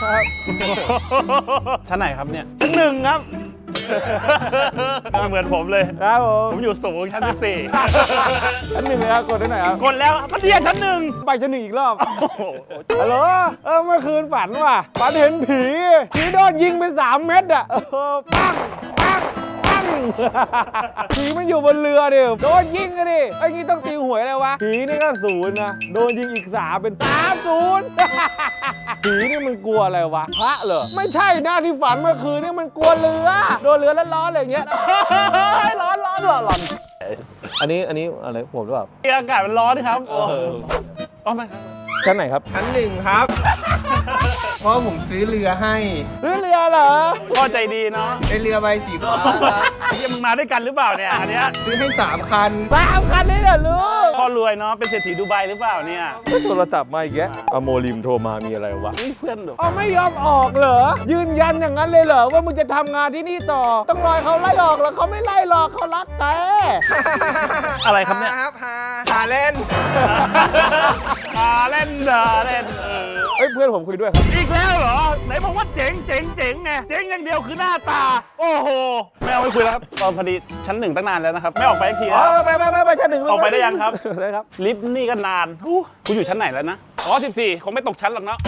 ครับ ชั้นไหนครับเนี่ยชั้นหนึ่งครับ เหมือนผมเลย ครับผผมมอยู่สูงชั้นที่สี่ชั้นหนึ่งเลยครับกดได้หน่อยครับกดแล้วก็เดียชั้นหนึ่งไปชั้นหนึ่งอีกรอบโอ้โหฮัลโหลเออเมื่อคืนฝันว่ะฝันเห็นผีผีโดนยิงไปสามเม็ดอะเออปังปังปังผีมันอยู่บนเรือเดียวโดนยิงกันดิไอ้งี้ต้องตีหวยอะไรวะผีนี่ก็ศูนย์นะโดนยิงอีกสามเป็นสามศูนย์ ผีนี่มันกลัวอะไรวะพระเหรอไม่ใช่นะที่ฝันเมื่อคืนนี่มันกลัวเรือโดนเรือแล้วร้อนๆอะไรอย่างเงี้ยร้อนร้อนร้อนร้อนอันนี้อันนี้อะไรผมหรือเปล่าอากาศมันร้อนครับเอออ๋อไม่ครับชั้นไหนครับชั้นหนึ่งครับ เพราะผมซื้อเรือให้เรือเรือเหรอพ่อใจดีเนาะเป็นเรือใบสีฟ้าครับไอ้เหี้ยมึงมาด้วยกันหรือเปล่าเนี่ยอันเนี้ยซื้อให้สามคันสามคันเลยเหรอลูกพ่อรวยเนาะเป็นเศรษฐีดูไบหรือเปล่าเนี่ยโทรศัพท์มาอีกแกอะโมริมโทรมามีอะไรวะนี่เพื่อนเหรอเอาไม่ยอมออกเหรอ ยืนยันอย่างนั้นเลยเหรอว่ามึงจะทำงานที่นี่ต่อ ต้องรอให้เขาไล่ออกแล้วเขาไม่ไล่หรอกเขารักแต่อะไรครับเนี่ยหาครับหาหาเล่นอาเล่นดาเล่นเออเอ้ยเพื่อนผมคุยด้วยครับ อีกแล้วเหรอ ไหนบอกว่าเจ๋งเจ๋งเจ๋งไงเจ๋งอย่างเดียวคือหน้าตา โอ้โห ไม่เอาไม่คุยแล้วครับตอนพอดีชั้นหนึ่งตั้งนานแล้วนะครับ ไม่ออกไปสักทีอ๋แล้วอไปไปไปไปชั้นหนึ่งออกไปได้ยังครับ ได้ครับ ลิฟต์นี่ก็นานอู้คุณอยู่ชั้นไหนแล้วนะ อ๋อ 14 คงไม่ตกชั้นหรอกเนาะ